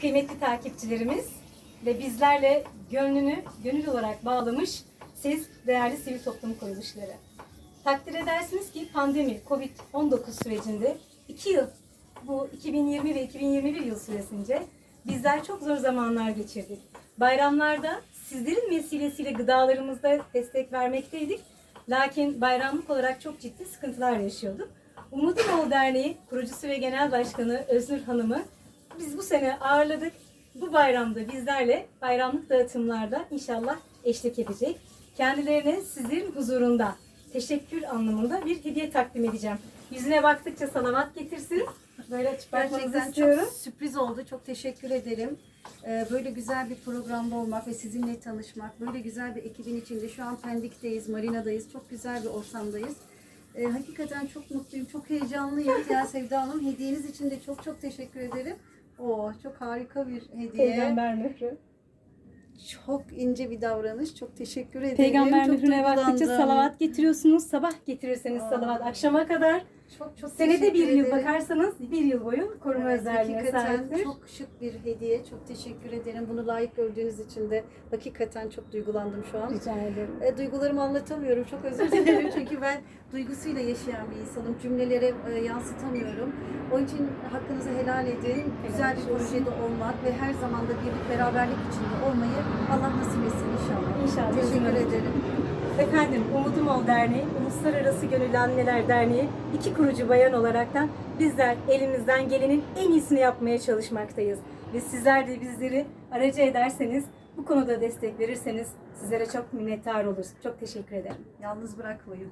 kıymetli takipçilerimiz ve bizlerle gönlünü gönül olarak bağlamış siz değerli sivil toplum kuruluşları. Takdir edersiniz ki pandemi Covid-19 sürecinde 2 yıl bu 2020 ve 2021 yıl süresince bizler çok zor zamanlar geçirdik. Bayramlarda sizlerin vesilesiyle gıdalarımızda destek vermekteydik. Lakin bayramlık olarak çok ciddi sıkıntılar yaşıyorduk. Umutlu Yol Derneği kurucusu ve genel başkanı Öznur Hanım'ı biz bu sene ağırladık. Bu bayramda bizlerle bayramlık dağıtımlarda inşallah eşlik edecek. Kendilerine sizlerin huzurunda teşekkür anlamında bir hediye takdim edeceğim. Yüzüne baktıkça salavat getirsin. Böyle açıp Gerçekten istiyorum. çok sürpriz oldu. Çok teşekkür ederim. Ee, Böyle güzel bir programda olmak ve sizinle tanışmak, böyle güzel bir ekibin içinde şu an Pendik'teyiz, Marina'dayız. Çok güzel bir ortamdayız. Ee, hakikaten çok mutluyum, çok heyecanlıyım. Ya Sevda Hanım hediyeniz için de çok çok teşekkür ederim. Oo, çok harika bir hediye. Peygamber mührü. Çok ince bir davranış. Çok teşekkür ederim. Peygamber çok mührüne baktıkça salavat getiriyorsunuz. Sabah getirirseniz Aa. salavat akşama kadar. Çok çok Senede bir yıl ederim. bakarsanız bir yıl boyu koruma Evet, özelliğine sahiptir. çok şık bir hediye. Çok teşekkür ederim. Bunu layık gördüğünüz için de hakikaten çok duygulandım şu an. Rica ederim. E, duygularımı anlatamıyorum. Çok özür dilerim. Çünkü ben duygusuyla yaşayan bir insanım. Cümlelere e, yansıtamıyorum. Onun için hakkınızı helal edin. Güzel bir projede olmak ve her zaman da birlik beraberlik içinde olmayı Allah nasip etsin inşallah. İnşallah. Teşekkür ederim. Efendim Umudum Ol Derneği, Uluslararası Gönüllü Anneler Derneği iki kurucu bayan olaraktan bizler elimizden gelenin en iyisini yapmaya çalışmaktayız. Ve sizler de bizleri aracı ederseniz, bu konuda destek verirseniz sizlere çok minnettar oluruz. Çok teşekkür ederim. Yalnız bırakmayın.